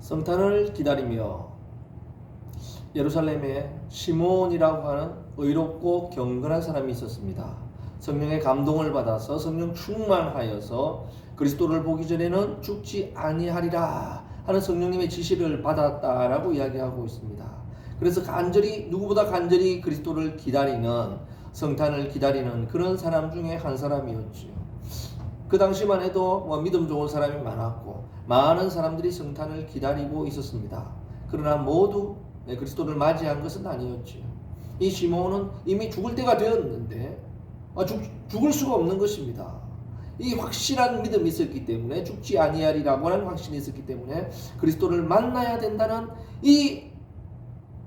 성탄을 기다리며 예루살렘에 시몬이라고 하는 의롭고 경건한 사람이 있었습니다. 성령의 감동을 받아서 성령 충만하여서 그리스도를 보기 전에는 죽지 아니하리라 하는 성령님의 지시를 받았다라고 이야기하고 있습니다. 그래서 간절히 누구보다 간절히 그리스도를 기다리는 성탄을 기다리는 그런 사람 중에 한 사람이었지요. 그 당시만 해도 뭐 믿음 좋은 사람이 많았고 많은 사람들이 성탄을 기다리고 있었습니다. 그러나 모두 네, 그리스도를 맞이한 것은 아니었지요. 이 시몬은 이미 죽을 때가 되었는데 아, 죽, 죽을 수가 없는 것입니다. 이 확실한 믿음이 있었기 때문에 죽지 아니하리라고 하는 확신이 있었기 때문에 그리스도를 만나야 된다는 이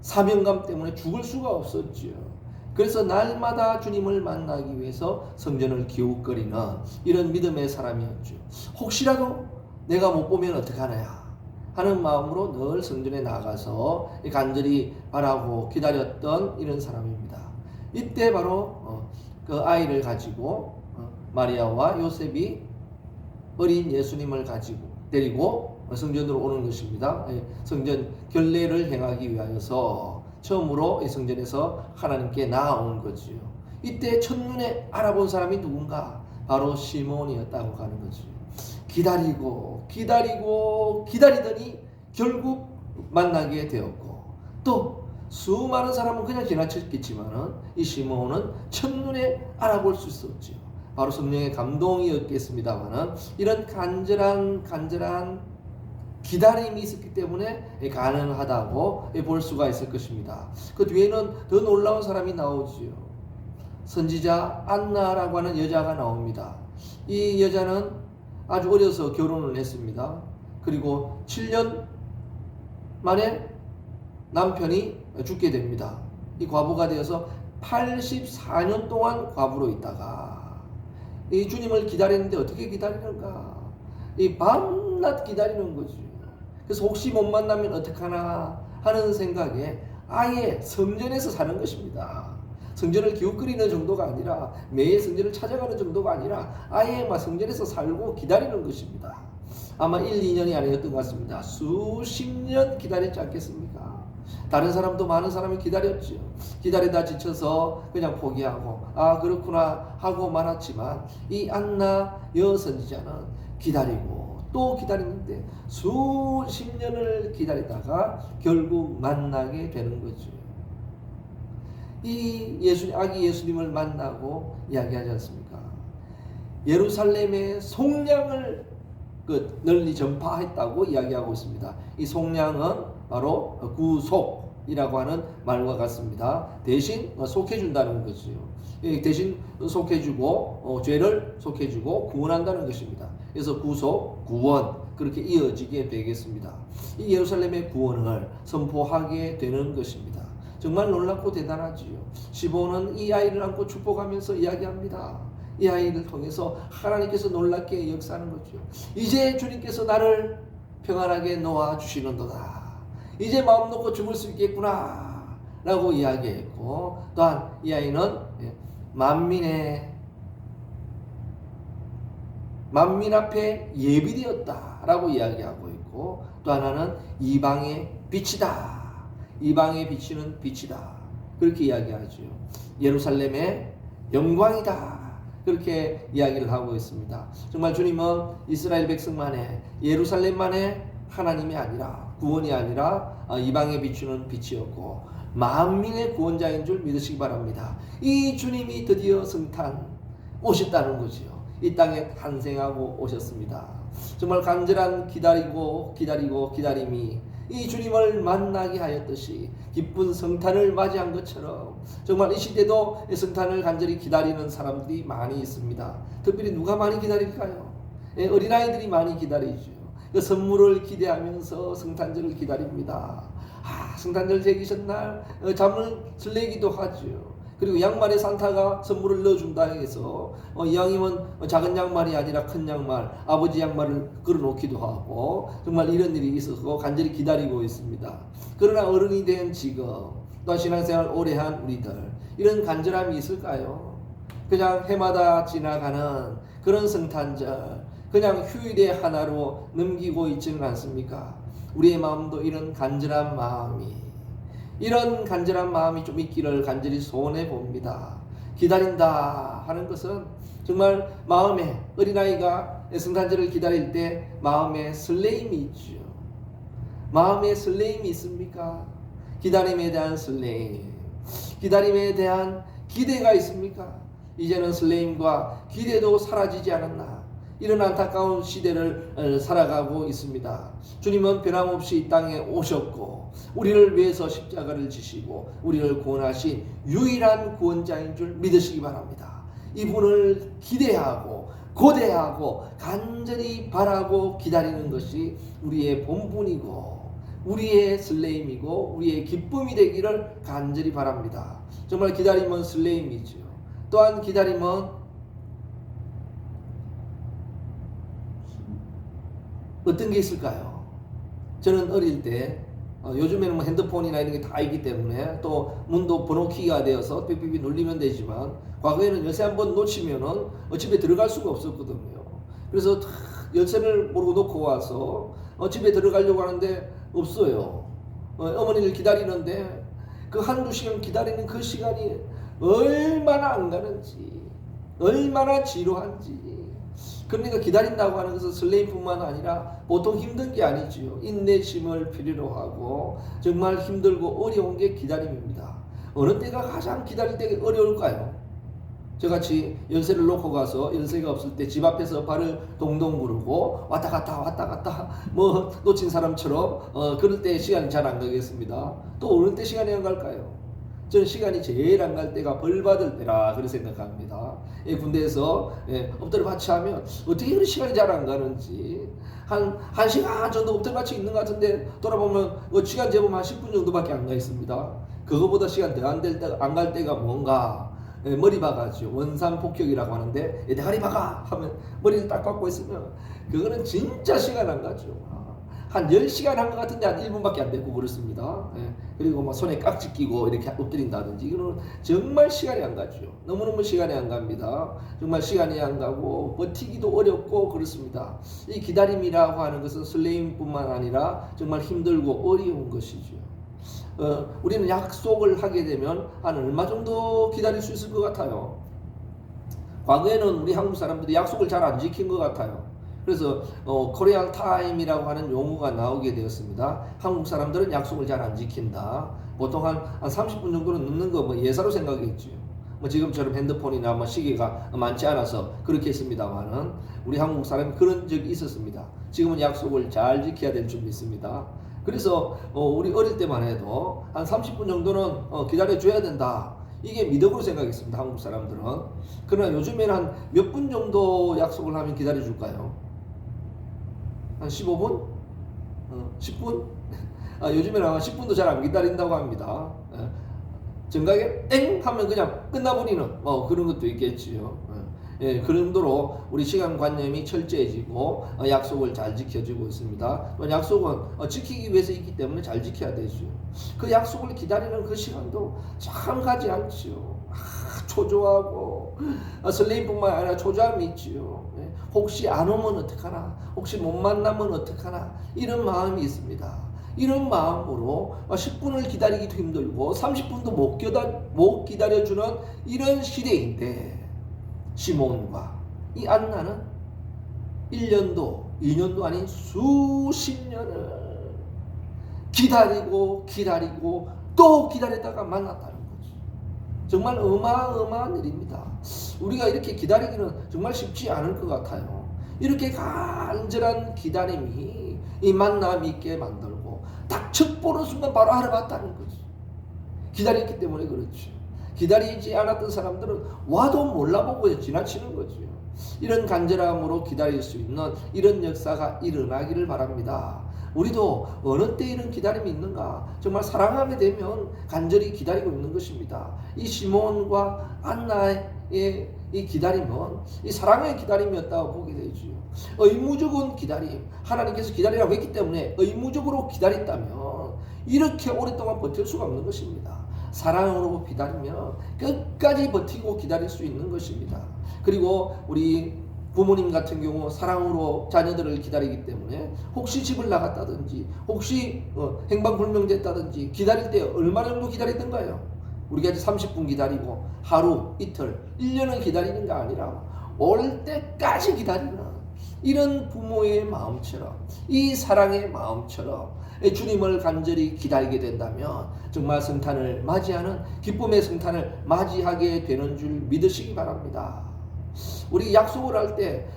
사명감 때문에 죽을 수가 없었지요. 그래서 날마다 주님을 만나기 위해서 성전을 기웃거리는 이런 믿음의 사람이었죠. 혹시라도 내가 못 보면 어떡하나야 하는 마음으로 늘 성전에 나가서 간절히 바라고 기다렸던 이런 사람입니다. 이때 바로 어, 그 아이를 가지고 어, 마리아와 요셉이 어린 예수님을 가지고 데리고 성전으로 오는 것입니다. 예, 성전 결례를 행하기 위하여서 처음으로 이 성전에서 하나님께 나아온 거지요. 이때 첫눈에 알아본 사람이 누군가? 바로 시몬이었다고 하는 거지요. 기다리고 기다리고 기다리더니 결국 만나게 되었고 또 수많은 사람은 그냥 지나쳤겠지만은 이 시몬은 첫눈에 알아볼 수 있었지요. 바로 성령의 감동이었겠습니다만은 이런 간절한 간절한 기다림이 있었기 때문에 가능하다고 볼 수가 있을 것입니다. 그 뒤에는 더 놀라운 사람이 나오지요. 선지자 안나라고 하는 여자가 나옵니다. 이 여자는 아주 어려서 결혼을 했습니다. 그리고 7년 만에 남편이 죽게 됩니다. 이 과부가 되어서 84년 동안 과부로 있다가 이 주님을 기다리는데 어떻게 기다리는가? 이 밤낮 기다리는 거죠. 그래서 혹시 못 만나면 어떡하나 하는 생각에 아예 성전에서 사는 것입니다. 성전을 기웃거리는 정도가 아니라 매일 성전을 찾아가는 정도가 아니라 아예 막 성전에서 살고 기다리는 것입니다. 아마 1, 2년이 아니었던 것 같습니다. 수십 년 기다렸지 않겠습니까? 다른 사람도 많은 사람이 기다렸죠. 기다리다 지쳐서 그냥 포기하고 아 그렇구나 하고 말았지만 이 안나 여선지자는 기다리고 또 기다리는데 수십 년을 기다리다가 결국 만나게 되는 거죠. 이 예수 아기 예수님을 만나고 이야기하지 않습니까? 예루살렘의 속량을 그 널리 전파했다고 이야기하고 있습니다. 이 속량은 바로 구속이라고 하는 말과 같습니다. 대신 속해준다는 것이요. 대신 속해주고 어, 죄를 속해주고 구원한다는 것입니다. 그래서 구속, 구원 그렇게 이어지게 되겠습니다. 이 예루살렘의 구원을 선포하게 되는 것입니다. 정말 놀랍고 대단하지요. 시보는 이 아이를 안고 축복하면서 이야기합니다. 이 아이를 통해서 하나님께서 놀랍게 역사하는 거죠. 이제 주님께서 나를 평안하게 놓아 주시는도다. 이제 마음 놓고 죽을 수 있겠구나. 라고 이야기했고, 또한 이 아이는 예, 만민의 만민 앞에 예비되었다라고 이야기하고 있고, 또 하나는 이방의 빛이다. 이방에 비치는 빛이다. 그렇게 이야기하죠. 예루살렘의 영광이다. 그렇게 이야기를 하고 있습니다. 정말 주님은 이스라엘 백성만의 예루살렘만의 하나님이 아니라 구원이 아니라 이방에 비추는 빛이었고 만민의 구원자인 줄 믿으시기 바랍니다. 이 주님이 드디어 성탄 오셨다는 거지요. 이 땅에 탄생하고 오셨습니다. 정말 간절한 기다리고 기다리고 기다림이 이 주님을 만나게 하였듯이 기쁜 성탄을 맞이한 것처럼 정말 이 시대도 성탄을 간절히 기다리는 사람들이 많이 있습니다. 특별히 누가 많이 기다릴까요? 예, 어린아이들이 많이 기다리죠. 그 선물을 기대하면서 성탄절을 기다립니다. 아, 성탄절 제기 전날 어, 잠을 설레기도 하죠. 그리고 양말에 산타가 선물을 넣어준다 해서 어, 이왕이면 작은 양말이 아니라 큰 양말, 아버지 양말을 걸어놓기도 하고 정말 이런 일이 있어서 간절히 기다리고 있습니다. 그러나 어른이 된 지금 또 신앙생활 오래 한 우리들 이런 간절함이 있을까요? 그냥 해마다 지나가는 그런 성탄절 그냥 휴일의 하나로 넘기고 있지는 않습니까? 우리의 마음도 이런 간절한 마음이 이런 간절한 마음이 좀 있기를 간절히 소원해 봅니다. 기다린다 하는 것은 정말 마음에 어린아이가 성탄절을 기다릴 때 마음에 설레임이 있죠. 마음에 설레임이 있습니까? 기다림에 대한 설레임, 기다림에 대한 기대가 있습니까? 이제는 설레임과 기대도 사라지지 않았나? 이런 안타까운 시대를 어, 살아가고 있습니다. 주님은 변함없이 이 땅에 오셨고 우리를 위해서 십자가를 지시고 우리를 구원하신 유일한 구원자인 줄 믿으시기 바랍니다. 이분을 기대하고 고대하고 간절히 바라고 기다리는 것이 우리의 본분이고 우리의 설레임이고 우리의 기쁨이 되기를 간절히 바랍니다. 정말 기다림은 설레임이죠. 또한 기다림은 어떤 게 있을까요? 저는 어릴 때 어, 요즘에는 뭐 핸드폰이나 이런 게 다 있기 때문에 또 문도 번호키가 되어서 삐삐삐 눌리면 되지만 과거에는 열쇠 한 번 놓치면은 어, 집에 들어갈 수가 없었거든요. 그래서 다 열쇠를 모르고 놓고 와서 어, 집에 들어가려고 하는데 없어요. 어, 어머니를 기다리는데 그 한두 시간 기다리는 그 시간이 얼마나 안 가는지 얼마나 지루한지 그러니까 기다린다고 하는 것은 설레임뿐만 아니라 보통 힘든 게 아니지요. 인내심을 필요로 하고 정말 힘들고 어려운 게 기다림입니다. 어느 때가 가장 기다릴 때 어려울까요? 저같이 열쇠를 놓고 가서 열쇠가 없을 때 집 앞에서 발을 동동 구르고 왔다 갔다 왔다 갔다 뭐 놓친 사람처럼 어 그럴 때 시간이 잘 안 가겠습니다. 또 어느 때 시간이 안 갈까요? 저는 시간이 제일 안 갈 때가 벌 받을 때라 그렇게 생각합니다. 예, 군대에서 예, 엎드려 받치 하면 어떻게 그렇게 시간이 잘 안 가는지 한, 한 시간 정도 엎드려 받치 있는 것 같은데 돌아보면 그 시간 재보면 한 10분 정도밖에 안 가 있습니다. 그거보다 시간 더 안 될 때가 안갈 때가 뭔가 예, 머리 박아죠. 원산 폭격이라고 하는데 예, 대가리 박아 하면 머리를 딱 박고 있으면 그거는 진짜 시간 안 가죠. 아, 한 10시간 한 것 같은데 한 1분밖에 안 됐고 그렇습니다. 예, 그리고 막 손에 깍지 끼고 이렇게 엎드린다든지 이거는 정말 시간이 안 가죠. 너무너무 시간이 안 갑니다. 정말 시간이 안 가고 버티기도 어렵고 그렇습니다. 이 기다림이라고 하는 것은 설레임뿐만 아니라 정말 힘들고 어려운 것이죠. 어, 우리는 약속을 하게 되면 한 얼마 정도 기다릴 수 있을 것 같아요. 과거에는 우리 한국 사람들이 약속을 잘 안 지킨 것 같아요. 그래서 어, 코리안 타임이라고 하는 용어가 나오게 되었습니다. 한국 사람들은 약속을 잘 안 지킨다. 보통 한, 한 30분 정도는 늦는 거 뭐 예사로 생각했죠. 뭐 지금처럼 핸드폰이나 뭐 시계가 많지 않아서 그렇게 했습니다만은 우리 한국 사람이 그런 적이 있었습니다. 지금은 약속을 잘 지켜야 될줄 믿습니다. 그래서 어, 우리 어릴 때만 해도 한 30분 정도는 어, 기다려 줘야 된다. 이게 미덕으로 생각했습니다. 한국 사람들은. 그러나 요즘에는 한 몇 분 정도 약속을 하면 기다려 줄까요? 한 15분? 어, 10분? 아, 요즘에는 아마 10분도 잘 안 기다린다고 합니다. 예. 정각에 땡 하면 그냥 끝나버리는 어, 그런 것도 있겠지요. 예, 예, 그 정도로 우리 시간 관념이 철저해지고 어, 약속을 잘 지켜주고 있습니다. 또 약속은 어, 지키기 위해서 있기 때문에 잘 지켜야 되죠. 그 약속을 기다리는 그 시간도 참 가지 않지요. 아, 초조하고 아, 설레임뿐만 아니라 초조함이 있지요. 예, 혹시 안 오면 어떡하나? 혹시 못 만나면 어떡하나? 이런 마음이 있습니다. 이런 마음으로 10분을 기다리기도 힘들고 30분도 못, 기다, 못 기다려주는 이런 시대인데 시몬과 이 안나는 1년도 2년도 아닌 수십 년을 기다리고 기다리고 또 기다렸다가 만났다는 거죠. 정말 어마어마한 일입니다. 우리가 이렇게 기다리기는 정말 쉽지 않을 것 같아요. 이렇게 간절한 기다림이 이 만남 있게 만들고 딱첫 보는 순간 바로 알아봤다는 거죠. 기다렸기 때문에 그렇죠. 기다리지 않았던 사람들은 와도 몰라보고 지나치는 거죠. 이런 간절함으로 기다릴 수 있는 이런 역사가 일어나기를 바랍니다. 우리도 어느 때 이런 기다림이 있는가? 정말 사랑하게 되면 간절히 기다리고 있는 것입니다. 이 시몬과 안나의 이 기다림은 이 사랑의 기다림이었다고 보게 되죠. 의무적인 기다림. 하나님께서 기다리라고 했기 때문에 의무적으로 기다렸다면 이렇게 오랫동안 버틸 수가 없는 것입니다. 사랑으로 기다리면 끝까지 버티고 기다릴 수 있는 것입니다. 그리고 우리 부모님 같은 경우 사랑으로 자녀들을 기다리기 때문에 혹시 집을 나갔다든지 혹시 어, 행방불명됐다든지 기다릴 때 얼마 정도 기다리던가요? 우리가 이제 30분 기다리고 하루, 이틀, 1년을 기다리는 게 아니라 올 때까지 기다리는 이런 부모의 마음처럼 이 사랑의 마음처럼 주님을 간절히 기다리게 된다면 정말 성탄을 맞이하는 기쁨의 성탄을 맞이하게 되는 줄 믿으시기 바랍니다. 우리 약속을 할 때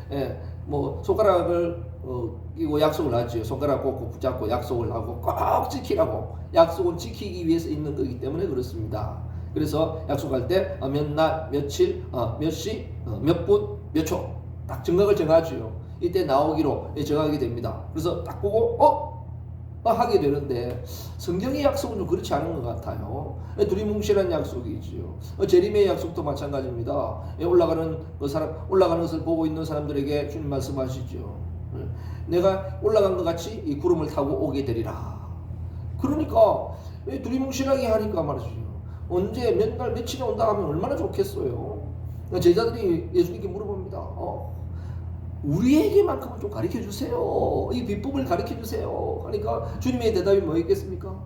뭐 손가락을 어, 끼고 약속을 하지요. 손가락 꼭 붙잡고 약속을 하고 꼭 지키라고 약속은 지키기 위해서 있는 거기 때문에 그렇습니다. 그래서 약속할 때 어, 몇 날, 며칠, 어, 몇 시, 어, 몇 분, 몇 초 딱 정각을 정하지요. 이때 나오기로 정하게 됩니다. 그래서 딱 보고 어? 어, 하게 되는데 성경의 약속은 좀 그렇지 않은 것 같아요. 두리뭉실한 약속이지요. 어, 재림의 약속도 마찬가지입니다. 예, 올라가는 그 사람 올라가는 것을 보고 있는 사람들에게 주님 말씀하시죠. 예, 내가 올라간 것 같이 이 구름을 타고 오게 되리라. 그러니까 예, 두리뭉실하게 하니까 말이죠. 언제 몇 날 며칠에 온다 하면 얼마나 좋겠어요. 제자들이 예수님께 물어봅니다. 어, 우리에게만큼은 좀 가르쳐 주세요. 이 비법을 가르쳐 주세요. 하니까 주님의 대답이 뭐였겠습니까?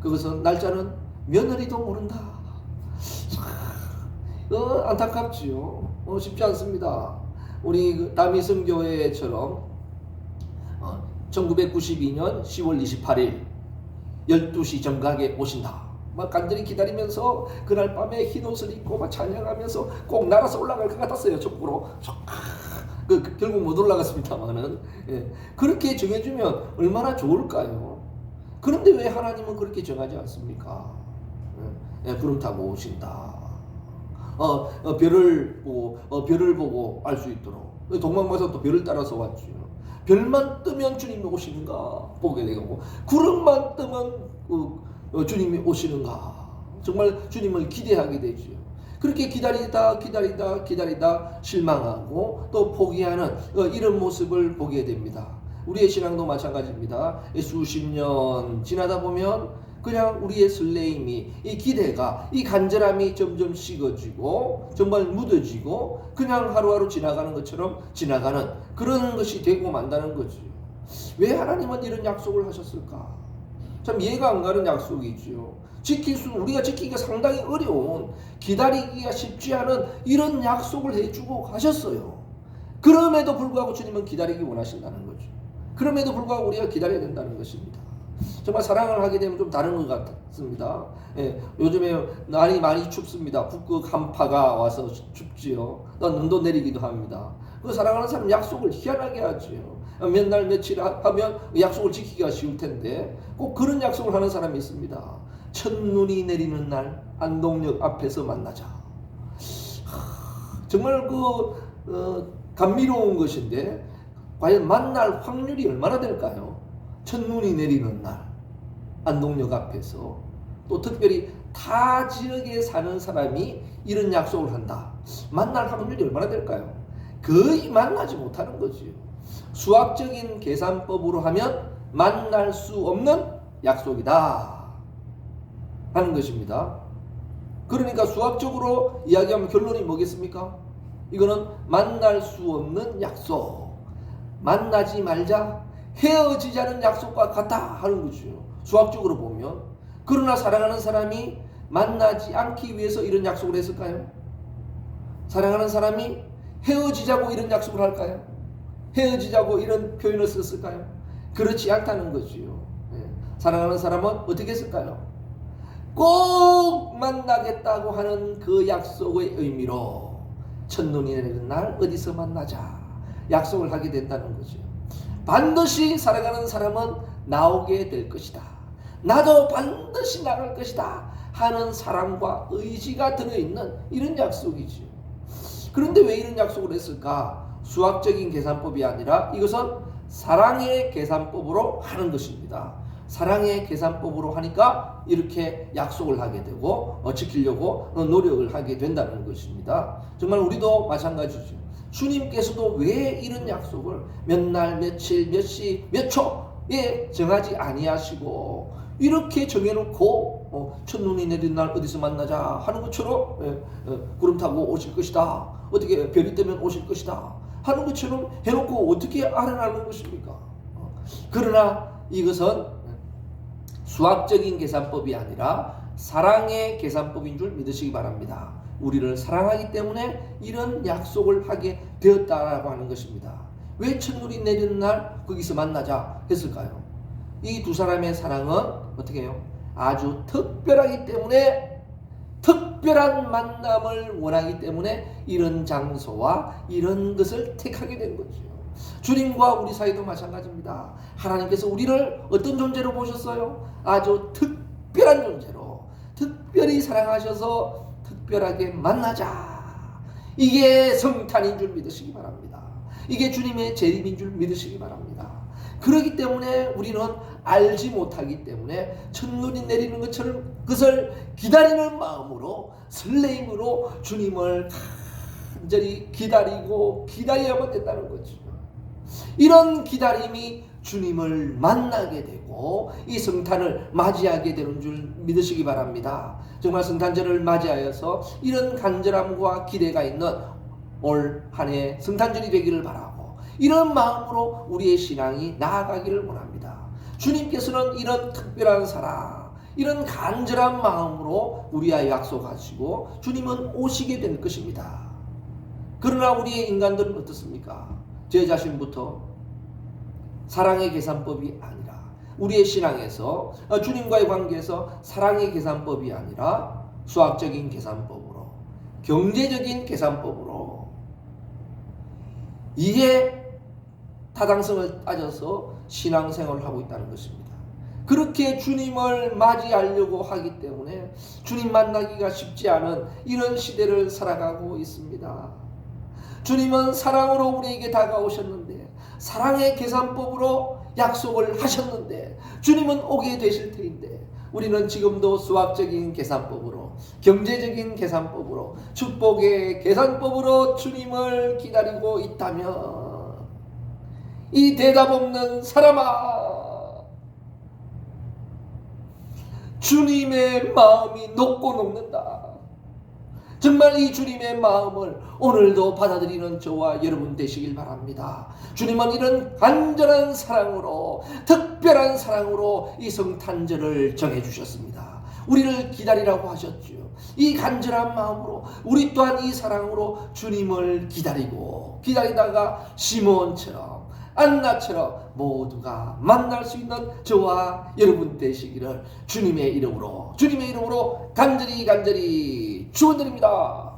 그것은 날짜는 며느리도 모른다. 어, 안타깝지요. 어, 쉽지 않습니다. 우리 그 다미성 교회처럼 어, 1992년 10월 28일 12시 정각에 오신다. 막 간절히 기다리면서 그날 밤에 흰 옷을 입고 막 찬양하면서 꼭 날아서 올라갈 것 같았어요. 촉구로. 그, 그, 결국 못 올라갔습니다만은 예. 그렇게 정해주면 얼마나 좋을까요? 그런데 왜 하나님은 그렇게 정하지 않습니까? 예. 예, 구름 타고 오신다. 어, 어, 별을 보고 어, 별을 보고 알 수 있도록 동방마사 또 별을 따라서 왔죠. 별만 뜨면 주님이 오시는가 보게 되고 구름만 뜨면 어, 주님이 오시는가 정말 주님을 기대하게 되죠. 그렇게 기다리다 기다리다 기다리다 실망하고 또 포기하는 어, 이런 모습을 보게 됩니다. 우리의 신앙도 마찬가지입니다. 수십 년 지나다 보면 그냥 우리의 설레임이 이 기대가 이 간절함이 점점 식어지고 정말 묻어지고 그냥 하루하루 지나가는 것처럼 지나가는 그런 것이 되고 만다는 거지. 왜 하나님은 이런 약속을 하셨을까? 참 이해가 안 가는 약속이지요. 지킬 수 우리가 지키기가 상당히 어려운 기다리기가 쉽지 않은 이런 약속을 해주고 가셨어요. 그럼에도 불구하고 주님은 기다리기 원하신다는 거죠. 그럼에도 불구하고 우리가 기다려야 된다는 것입니다. 정말 사랑을 하게 되면 좀 다른 것 같습니다. 예, 요즘에 날이 많이 춥습니다. 북극 한파가 와서 춥지요. 또 눈도 내리기도 합니다. 그 사랑하는 사람 약속을 희한하게 하지요. 몇 날 며칠 하면 약속을 지키기가 쉬울 텐데 꼭 그런 약속을 하는 사람이 있습니다. 첫눈이 내리는 날 안동역 앞에서 만나자. 정말 그 어, 감미로운 것인데 과연 만날 확률이 얼마나 될까요? 첫눈이 내리는 날 안동역 앞에서 또 특별히 타 지역에 사는 사람이 이런 약속을 한다. 만날 확률이 얼마나 될까요? 거의 만나지 못하는 거지요. 수학적인 계산법으로 하면 만날 수 없는 약속이다. 하는 것입니다. 그러니까 수학적으로 이야기하면 결론이 뭐겠습니까? 이거는 만날 수 없는 약속. 만나지 말자. 헤어지자는 약속과 같다 하는 거죠. 수학적으로 보면. 그러나 사랑하는 사람이 만나지 않기 위해서 이런 약속을 했을까요? 사랑하는 사람이 헤어지자고 이런 약속을 할까요? 헤어지자고 이런 표현을 썼을까요? 그렇지 않다는 거지요. 네. 사랑하는 사람은 어떻게 했을까요? 꼭 만나겠다고 하는 그 약속의 의미로 첫눈이 내리는 날 어디서 만나자 약속을 하게 된다는 거죠. 반드시 살아가는 사람은 나오게 될 것이다. 나도 반드시 나갈 것이다. 하는 사랑과 의지가 들어있는 이런 약속이죠. 그런데 왜 이런 약속을 했을까? 수학적인 계산법이 아니라 이것은 사랑의 계산법으로 하는 것입니다. 사랑의 계산법으로 하니까 이렇게 약속을 하게 되고 어, 지키려고 노력을 하게 된다는 것입니다. 정말 우리도 마찬가지죠. 주님께서도 왜 이런 약속을 몇 날, 며칠, 몇 시, 몇 초에 정하지 아니하시고 이렇게 정해놓고 어, 첫눈이 내린 날 어디서 만나자 하는 것처럼 예, 예, 구름 타고 오실 것이다. 어떻게 별이 뜨면 오실 것이다. 하는 것처럼 해놓고 어떻게 알아나는 것입니까? 어. 그러나 이것은 수학적인 계산법이 아니라 사랑의 계산법인 줄 믿으시기 바랍니다. 우리를 사랑하기 때문에 이런 약속을 하게 되었다라고 하는 것입니다. 왜 첫눈이 내리는 날 거기서 만나자 했을까요? 이 두 사람의 사랑은 어떻게 해요? 아주 특별하기 때문에 특별한 만남을 원하기 때문에 이런 장소와 이런 것을 택하게 된 거죠. 주님과 우리 사이도 마찬가지입니다. 하나님께서 우리를 어떤 존재로 보셨어요? 아주 특별한 존재로 특별히 사랑하셔서 특별하게 만나자. 이게 성탄인 줄 믿으시기 바랍니다. 이게 주님의 재림인 줄 믿으시기 바랍니다. 그렇기 때문에 우리는 알지 못하기 때문에 첫눈이 내리는 것처럼 그것을 기다리는 마음으로 설레임으로 주님을 간절히 기다리고 기다려야만 된다는 거죠. 이런 기다림이 주님을 만나게 되고 이 성탄을 맞이하게 되는 줄 믿으시기 바랍니다. 정말 성탄절을 맞이하여서 이런 간절함과 기대가 있는 올 한 해 성탄절이 되기를 바라고 이런 마음으로 우리의 신앙이 나아가기를 원합니다. 주님께서는 이런 특별한 사랑, 이런 간절한 마음으로 우리와 약속하시고 주님은 오시게 될 것입니다. 그러나 우리의 인간들은 어떻습니까? 제 자신부터 사랑의 계산법이 아니라 우리의 신앙에서 어, 주님과의 관계에서 사랑의 계산법이 아니라 수학적인 계산법으로 경제적인 계산법으로 이게 타당성을 따져서 신앙생활을 하고 있다는 것입니다. 그렇게 주님을 맞이하려고 하기 때문에 주님 만나기가 쉽지 않은 이런 시대를 살아가고 있습니다. 주님은 사랑으로 우리에게 다가오셨는데 사랑의 계산법으로 약속을 하셨는데 주님은 오게 되실 터인데 우리는 지금도 수학적인 계산법으로 경제적인 계산법으로 축복의 계산법으로 주님을 기다리고 있다면 이 대답 없는 사람아 주님의 마음이 녹고 녹는다. 정말 이 주님의 마음을 오늘도 받아들이는 저와 여러분 되시길 바랍니다. 주님은 이런 간절한 사랑으로 특별한 사랑으로 이 성탄절을 정해 주셨습니다. 우리를 기다리라고 하셨죠. 이 간절한 마음으로 우리 또한 이 사랑으로 주님을 기다리고 기다리다가 시몬처럼 안나처럼 모두가 만날 수 있는 저와 여러분 되시기를 주님의 이름으로 주님의 이름으로 간절히 간절히 축원드립니다.